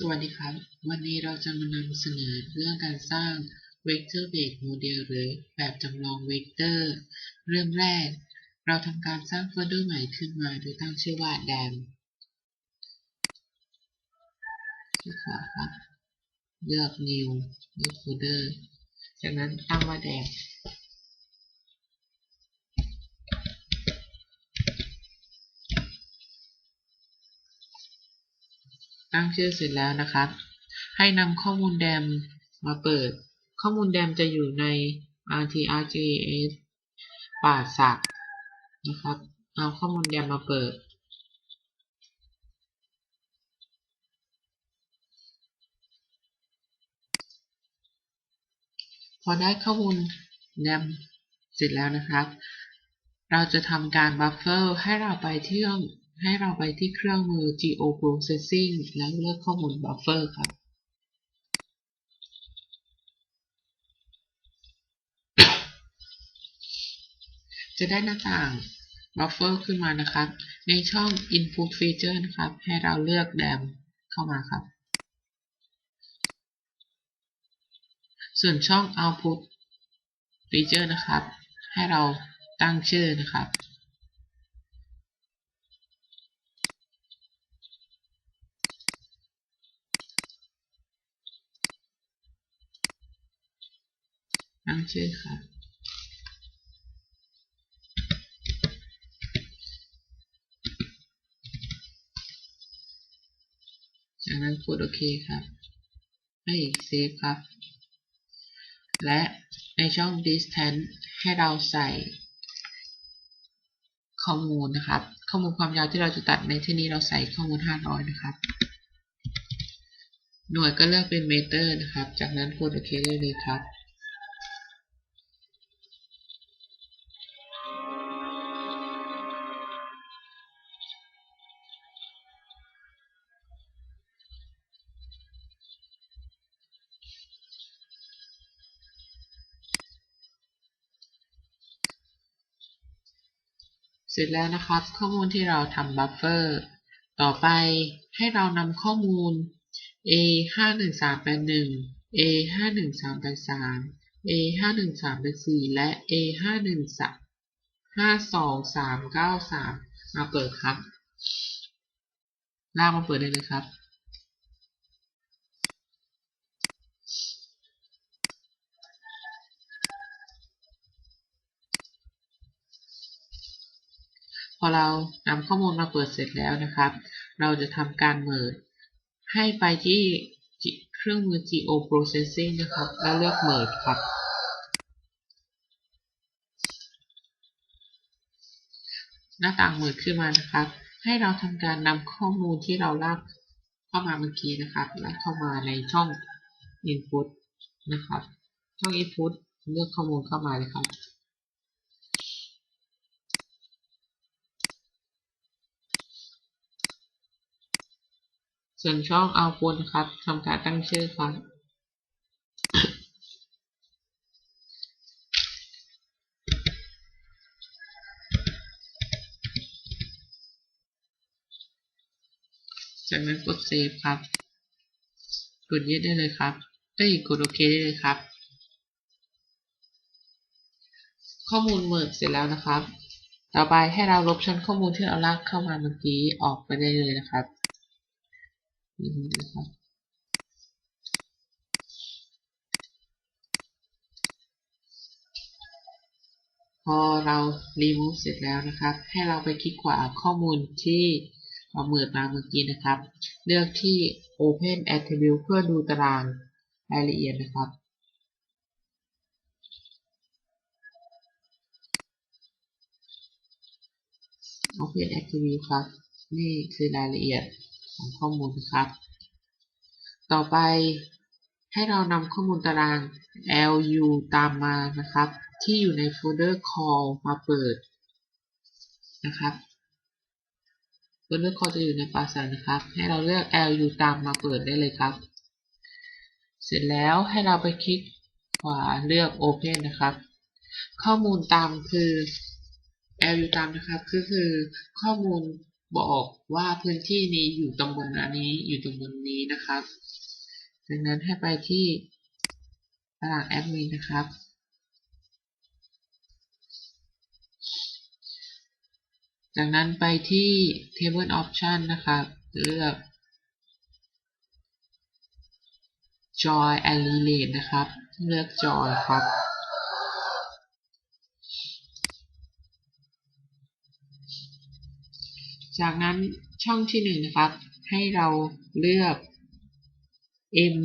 สวัสดีครับ วันนี้เราจะมานำเสนอเรื่องการสร้าง Vector Based Model หรือแบบจำลองเวกเตอร์ เริ่มแรก เราทำการสร้างโฟลเดอร์ใหม่ขึ้นมาโดยตั้งชื่อว่า dam คลิกขวาครับ เลือก new เลือก folder จากนั้นตั้งว่า dam ตั้งชื่อเสร็จแล้วนะครับ ให้นำข้อมูลแดมมาเปิด ข้อมูลแดมจะอยู่ใน RTRJS ป่าสักนะครับ เอาข้อมูลแดมมาเปิด พอได้ข้อมูลแดมเสร็จแล้วนะครับ เราจะทำการบัฟเฟอร์ให้เราไปที่ ให้เราไปที่เครื่องมือ Geo Processing แล้วเลือกข้อมูล Buffer ครับจะได้หน้าต่าง Buffer ขึ้นมานะครับ ในช่อง Input Feature นะครับ ให้เราเลือก DAM เข้ามาครับ ส่วนช่อง Output Feature นะครับ ให้เราตั้งชื่อนะครับ ตั้งชื่อครับจากนั้นกดโอเคครับ ให้เซฟครับ และในช่อง distance ให้เราใส่ข้อมูลนะครับ ข้อมูลความยาวที่เราจะตัดในที่นี้เราใส่ข้อมูล 500 นะครับ หน่วยก็เลือกเป็นเมตรนะครับ จากนั้นกดโอเคได้เลยครับ ร็จแล้วนะครับ ข้อมูลที่เราทำบัฟเฟอร์ต่อไปให้เรานำข้อมูล a 5 1 3 8 1 a 5 1 3 8 3 a 5 1 3 8 4และ a 5 1 3 5 2 3 9 3 มาเปิดครับลากมาเปิดได้เลยครับ พอเรานำข้อมูลมาเปิดเสร็จแล้วนะครับ เราจะทำการเมิร์ให้ไปที่เครื่องมือ Geo Processing นะครับ แล้วเลือกเมิร์ครับ หน้าต่างเมิร์ขึ้นมานะครับ ให้เราทำการนำข้อมูลที่เราลากเข้ามาเมื่อกี้นะครับลากเข้ามาในช่อง Input นะครับ ช่อง Input เลือกข้อมูลเข้ามาเลยครับ ส่วนช่อง output นครับทำการตั้งชื่อครับจากนั้นกด save ครับ กดยึดได้เลยครับเอ้ยกดโอเคได้เลยครับ ข้อมูลเมิร์เสร็จแล้วนะครับ ต่อไปให้เราลบชั้นข้อมูลที่เราลากเข้ามาเมื่อกี้ออกไปได้เลยนะครับ นี่นะครับพอเรา remove เสร็จแล้วนะครับ ให้เราไปคลิกขวาข้อมูลที่เราเมิดมาเมื่อกี้นะครับ เลือกที่ open attribute เพื่อดูตารางรายละเอียดนะครับ open attribute ครับ นี่คือรายละเอียด ของข้อมูลนะครับ ต่อไปให้เรานำข้อมูลตาราง lu ตามมานะครับ ที่อยู่ในโฟลเดอร์ call มาเปิดนะครับโฟลเดอร์ call จะอยู่ในปาสานะครับ ให้เราเลือก lu ตามมาเปิดได้เลยครับ เสร็จแล้วให้เราไปคลิกขวาเลือก open นะครับ ข้อมูลตามคือ lu ตามนะครับก็คือข้อมูล บอกว่าพื้นที่นี้อยู่ตำบลอันนี้อยู่ตำบลนี้นะครับ ดังนั้นให้ไปที่ตารางแอดมินนะครับ จากนั้นไปที่ Table Option นะครับ เลือก Joy and Relate นะครับ เลือก Joy ครับ จากนั้นช่องที่หนึ่งนะครับ ให้เราเลือก M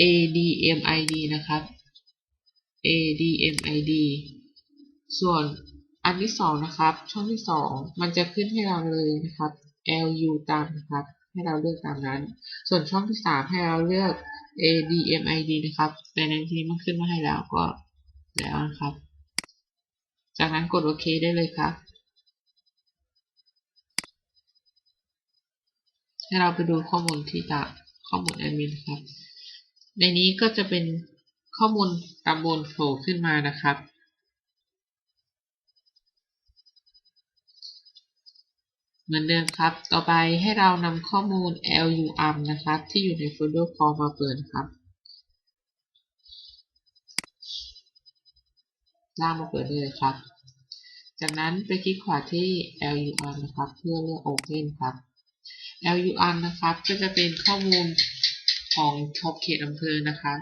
ADMID นะครับ ADMID ส่วนอันที่สองนะครับ ช่องที่สองมันจะขึ้นให้เราเลยนะครับ LU ตามนะครับ ให้เราเลือกตามนั้น ส่วนช่องที่สามให้เราเลือก ADMID นะครับ แต่ในที่นี้มันขึ้นมาให้แล้วก็แล้วนะครับ จากนั้นกดโอเคได้เลยครับ ให้เราไปดูข้อมูลที่ตาข้อมูลแอดมินครับ ในนี้ก็จะเป็นข้อมูลตำบลโผล่ขึ้นมานะครับ เหมือนเดิมครับ ต่อไปให้เรานำข้อมูล LUM นะครับ ที่อยู่ในโฟลเดอร์ call มาเปิดครับลากมาเปิดได้เลยครับ จากนั้นไปคลิกขวาที่ LUM นะครับ เพื่อเลือก Open ครับ LUM นะครับ ก็จะเป็นข้อมูลของขอบเขตอำเภอนะครับ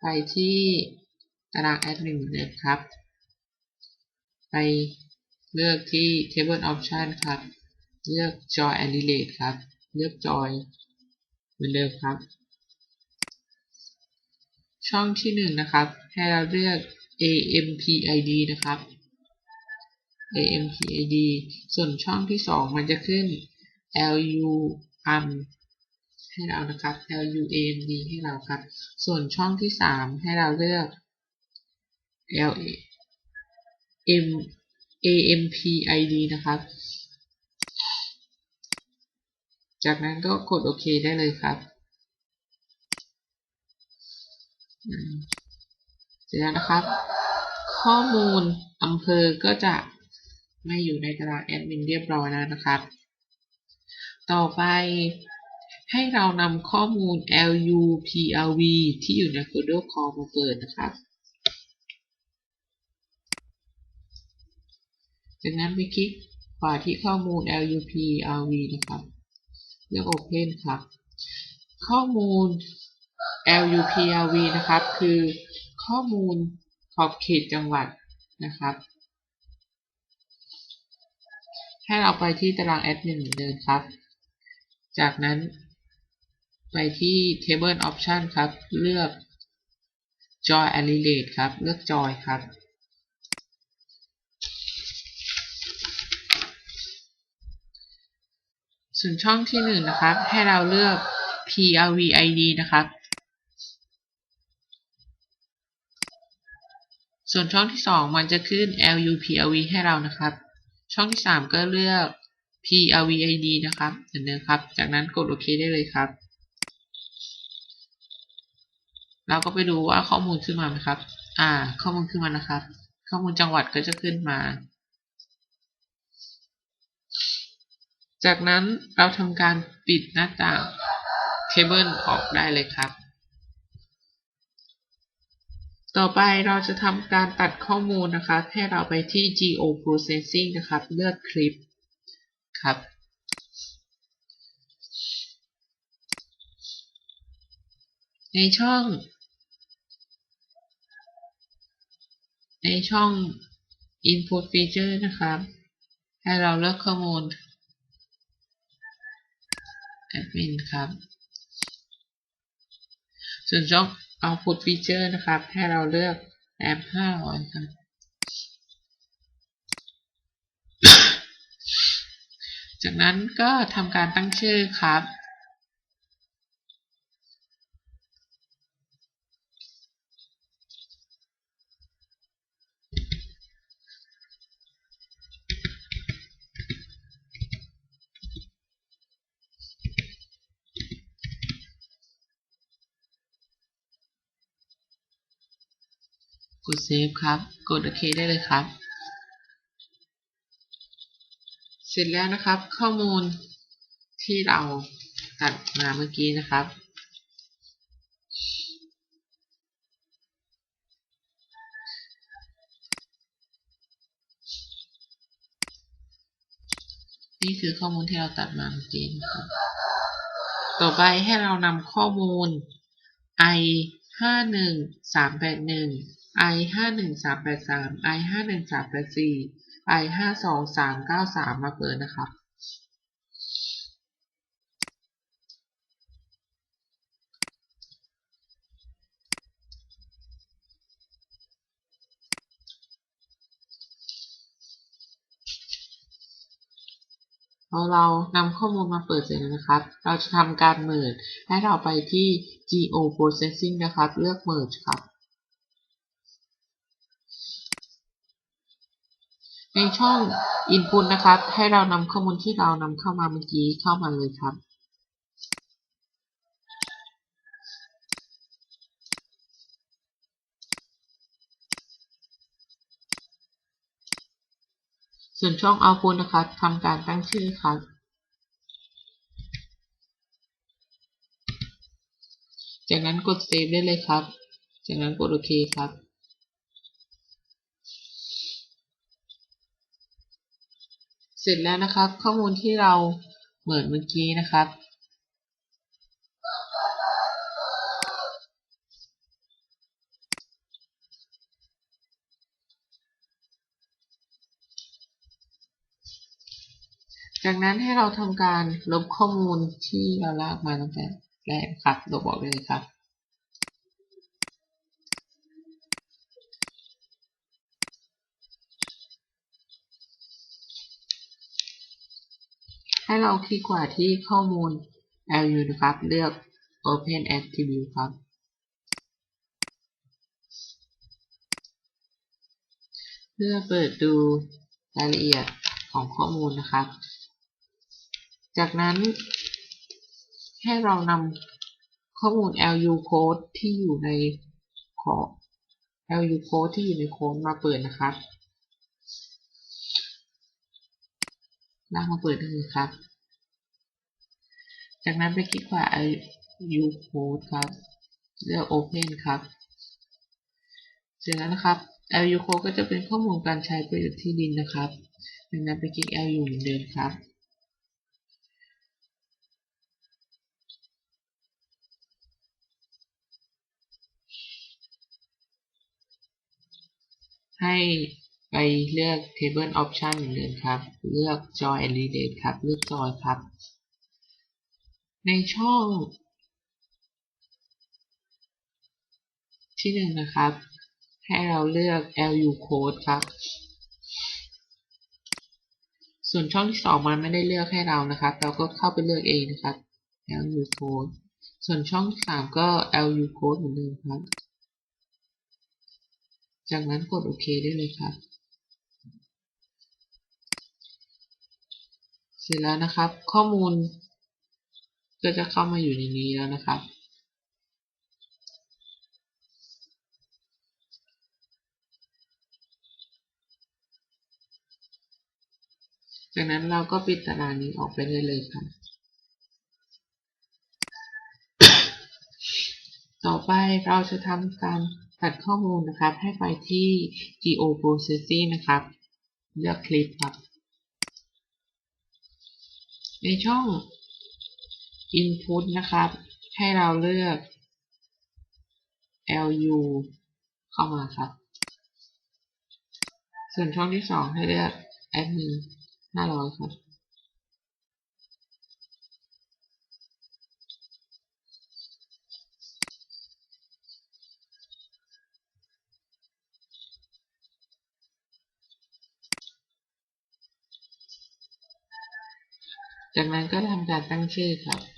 ไปที่ตารางแอดมินเลยครับ ไปเลือกที่ Table Option ครับ เลือก Joy and Relate ครับ เลือก Joy เหมือนเดิมครับ ช่องที่หนึ่งนะครับ ให้เราเลือก AMPID นะครับ AMPID ส่วนช่องที่สองมันจะขึ้น LUM ให้เรานะครับ LUAMD ให้เราครับ ส่วนช่องที่สามให้เราเลือก LM AMPID นะครับ จากนั้นก็กดโอเคได้เลยครับเสร็จแล้วนะครับ ข้อมูลอำเภอก็จะไม่อยู่ในตารางแอดมินเรียบร้อยแล้วนะครับ ต่อไปให้เรานำข้อมูล LU PLV ที่อยู่ในโฟลเดอร์ call มาเปิดนะครับ จากนั้นไปคลิกขวาที่ข้อมูล LU PLV นะครับ เลือก Open ครับ ข้อมูล LU PLV นะครับ คือข้อมูลขอบเขตจังหวัดนะครับ ให้เราไปที่ตารางแอดมินเหมือนเดิมครับ จากนั้นไปที่ Table Option ครับ เลือก Joy and Relate ครับ เลือก Joy ครับ ส่วนช่องที่หนึ่งนะครับ ให้เราเลือก PLV ID นะครับ ส่วนช่องที่สองมันจะขึ้น LU PLV ให้เรานะครับ ช่องที่สามก็เลือก PLV ID นะครับเหมือนเดิมครับ จากนั้นกดโอเคได้เลยครับ เราก็ไปดูว่าข้อมูลขึ้นมาไหมครับ อ่า ข้อมูลขึ้นมานะครับ ข้อมูลจังหวัดก็จะขึ้นมา จากนั้นเราทำการปิดหน้าต่างเคเบิลออกได้เลยครับ ต่อไปเราจะทำการตัดข้อมูลนะครับให้เราไปที่ Geo Processing นะครับ เลือกคลิป ครับ ในช่อง ในช่อง Input Feature นะครับ ให้เราเลือกข้อมูล Admin ครับ ส่วนช่อง Output Feature นะครับ ให้เราเลือกแอม500ครับ จากนั้นก็ทำการตั้งชื่อครับ กดเซฟครับ กดโอเคได้เลยครับ เสร็จแล้วนะครับ ข้อมูลที่เราตัดมาเมื่อกี้นะครับ นี่คือข้อมูลที่เราตัดมาเมื่อกี้นะครับ ต่อไปให้เรานำข้อมูล i ห้าหนึ่งสามแปดหนึ่ง i ห้าหนึ่งสามแปดสาม i ห้าหนึ่งสามแปดสี่ i ห้าสองสามเก้าสามมาเปิดนะครับพอเรานำข้อมูลมาเปิดเสร็จแล้วนะครับ เราจะทำการเมิร์ให้เราไปที่ geo processing นะครับ เลือก merge ครับ ในช่อง input นะครับ ให้เรานำข้อมูลที่เรานำเข้ามาเมื่อกี้เข้ามาเลยครับส่วนช่อง output นะครับทำการตั้งชื่อครับ จากนั้นกด save ได้เลยครับ จากนั้นกดโอเคครับ เสร็จแล้วนะครับ ข้อมูลที่เราเหมือนเมื่อกี้นะครับ จากนั้นให้เราทำการลบข้อมูลที่เราลากมาตั้งแต่แรกครับลบออกเลยครับ ให้เราคลิกขวาที่ข้อมูล LU นะครับ เลือก Open Attribute ครับ เพื่อเปิดดูรายละเอียดของข้อมูลนะครับ จากนั้นให้เรานำข้อมูล LU code ที่อยู่ในขอ LU code ที่อยู่ในโค้ดมาเปิดนะครับลากมาเปิดได้เลยครับ จากนั้นไปคลิกขวา U code ครับเลือก Open ครับเสร็จแล้วนะครับ LU code ก็จะเป็นข้อมูลการใช้ประโยชน์ที่ดินนะครับดังนั้นไปคลิก LU เหมือนเดิมครับให้ไปเลือก Table Option เหมือนเดิมครับ เลือก Join and Relate ครับ เลือก Join ครับ ในช่องที่หนึ่งนะครับ ให้เราเลือก LU Code ครับ ส่วนช่องที่สองมันไม่ได้เลือกให้เรานะครับ เราก็เข้าไปเลือกเองนะครับ LU Code ส่วนช่องที่สามก็ LU Code เหมือนเดิมครับ จากนั้นกดโอเคได้เลยครับ เสร็จแล้วนะครับ ข้อมูล ก็จะเข้ามาอยู่ในนี้แล้วนะครับ จากนั้นเราก็ปิดตารางนี้ออกไปได้เลยครับ ต่อไปเราจะทำการตัดข้อมูลนะครับ ให้ไปที่ geo processing นะครับ เลือกคลิปครับ ในช่อง input นะครับ ให้เราเลือก lu เข้ามาครับ ส่วนช่องที่สองให้เลือก admin 500 ครับจากนั้นก็ทำการตั้งชื่อครับ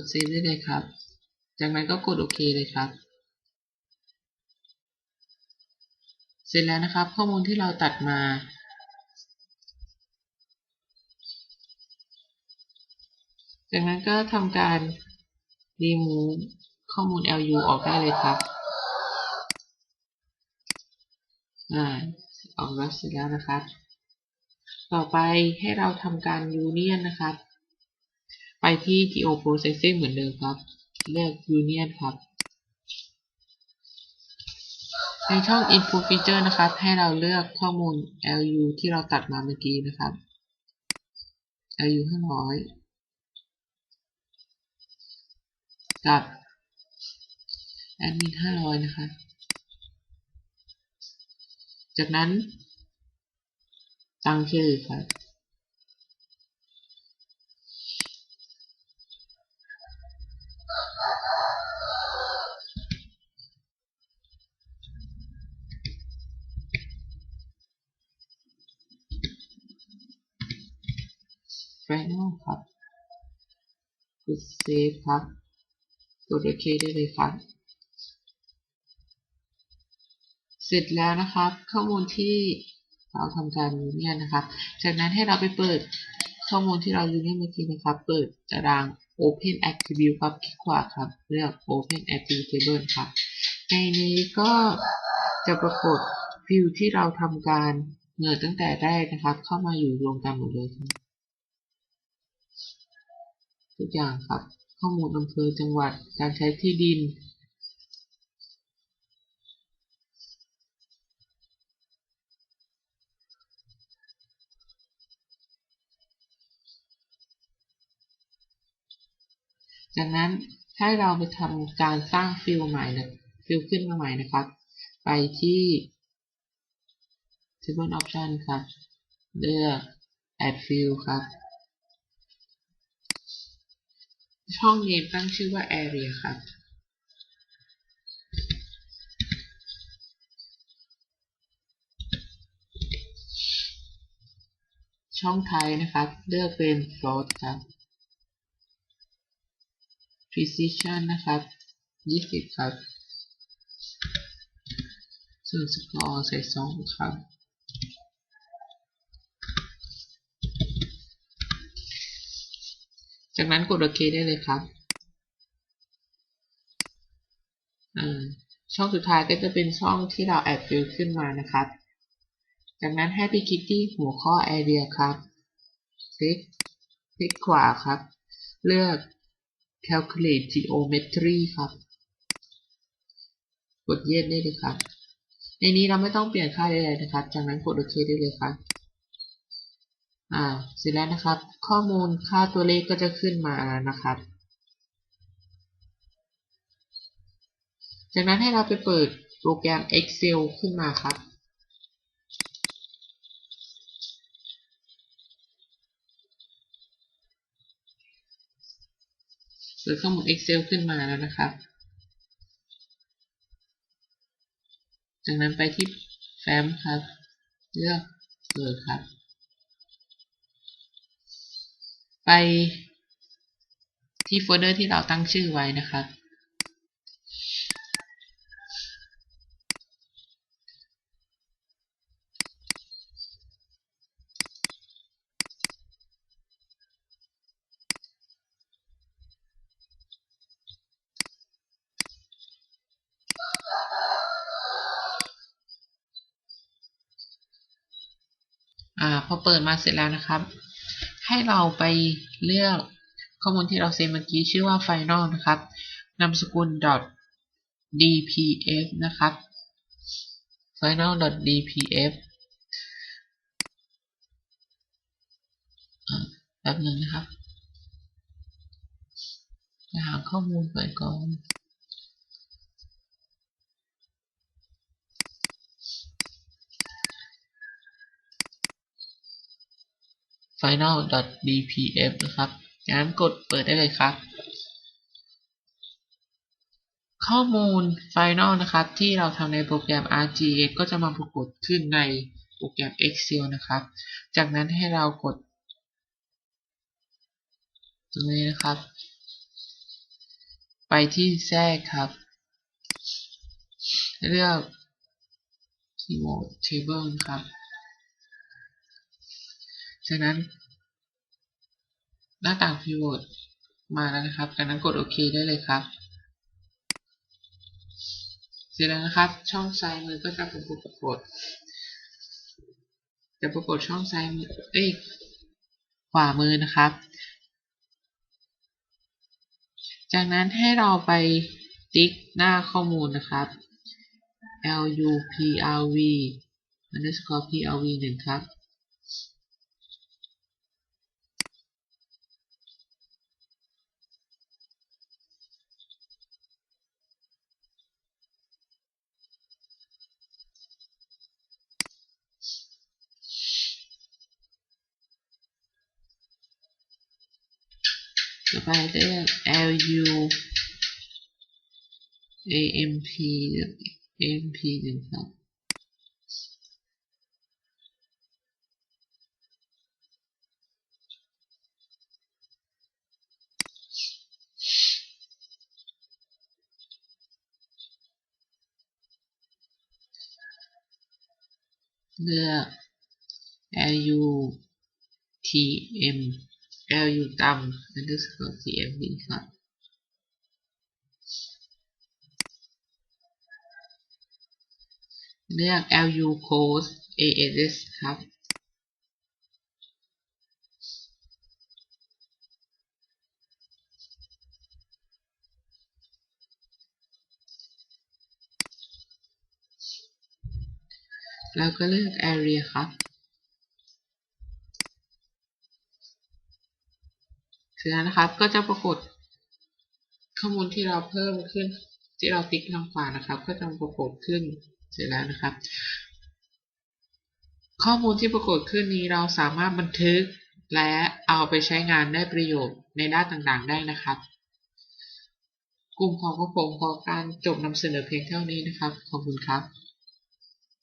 ดเซฟได้เลยครับ จากนั้นก็กดโอเคเลยครับ เสร็จแล้วนะครับ ข้อมูลที่เราตัดมาจากนั้นก็ทำการ remove ข้อมูล LU ออกได้เลยครับ อ่า ออกรับเสร็จแล้วนะครับ ต่อไปให้เราทำการ union นะครับ ไปที่ geo processing เหมือนเดิมครับ เลือก union ครับ ในช่อง input feature นะครับ ให้เราเลือกข้อมูล lu ที่เราตัดมาเมื่อกี้นะครับ lu 500กับ admin 500นะครับ จากนั้นตั้งชื่อครับ final ครับกด save ครับ กดโอเคได้เลยครับ เสร็จแล้วนะครับ ข้อมูลที่เราทำการยูเนียนนะครับ จากนั้นให้เราไปเปิดข้อมูลที่เรายูเนียนเมื่อกี้นะครับ เปิดตาราง Open Attribute ครับ คลิกขวาครับ เลือก Open Attribute Table ครับ ในนี้ก็จะปรากฏฟิลที่เราทำการเงินตั้งแต่แรกนะครับ เข้ามาอยู่รวมกันหมดเลยครับ ทุกอย่างครับ ข้อมูลอำเภอจังหวัดการใช้ที่ดิน จากนั้นให้เราไปทำการสร้างฟิลใหม่นะฟิลขึ้นมาใหม่นะครับ ไปที่ Table Option ครับ เลือก Add Field ครับ ช่อง Name ตั้งชื่อว่า Area ครับช่องไทยนะครับ เลือกเป็น Float ครับ precision นะครับ 20 ครับ ส่วน score ใส่ 2 ครับ จากนั้นกดโอเคได้เลยครับช่องสุดท้ายก็จะเป็นช่องที่เราแอดฟิลขึ้นมานะครับ จากนั้นให้ไปคลิกที่หัวข้อ area ครับ คลิก คลิกขวาครับ เลือก calculate geometry ครับ กด yes ได้เลยครับ ในนี้เราไม่ต้องเปลี่ยนค่าใดๆนะครับ จากนั้นกดโอเคได้เลยครับ อ่า เสร็จแล้วนะครับ ข้อมูลค่าตัวเลขก็จะขึ้นมานะครับ จากนั้นให้เราไปเปิดโปรแกรม Excel ขึ้นมาครับเปิดข้อมูล Excel ขึ้นมาแล้วนะครับ จากนั้นไปที่แฟ้มครับ เลือกเปิดครับ ไปที่โฟลเดอร์ที่เราตั้งชื่อไว้นะครับ อ่า พอเปิดมาเสร็จแล้วนะครับ ให้เราไปเลือกข้อมูลที่เราเซฟเมื่อกี้ชื่อว่า final นะครับนามสกุล .dpf นะครับ final .dpf แป๊บหนึ่งนะครับหาข้อมูลก่อนก่อน final.dpf นะครับงั้นกดเปิดได้เลยครับ ข้อมูล final นะครับ ที่เราทำในโปรแกรม RGS ก็จะมาปรากฏขึ้นในโปรแกรม Excel นะครับ จากนั้นให้เรากด ตรงนี้นะครับ ไปที่แทรกครับ เลือก Keyword Table นะครับ จากนั้น หน้าต่าง Pivot มาแล้วนะครับ จากนั้นกดโอเคได้เลยครับ เสร็จแล้วนะครับ ช่องซ้ายมือก็จะปรากฏจะปรากฏช่องซ้ายมือเอ้ยขวามือนะครับ จากนั้นให้เราไปติ๊กหน้าข้อมูลนะครับ luprv underscore prv หนึ่งครับ ต่อไปเลือก lu amp เลือก amp หนึ่งครับ เลือก lu tm lu ต่ำ underscore tmb ครับ เลือก lu close as ครับแล้วก็เลือก area ครับ เสร็จแล้วนะครับ ก็จะปรากฏข้อมูลที่เราเพิ่มขึ้น ที่เราติ๊กทางขวานะครับ ก็จะปรากฏขึ้นเสร็จแล้วนะครับ ข้อมูลที่ปรากฏขึ้นนี้เราสามารถบันทึกและเอาไปใช้งานได้ประโยชน์ในด้านต่างๆ ได้นะครับ กลุ่มของพวกผมขอการจบนำเสนอเพียงเท่านี้นะครับ ขอบคุณครับ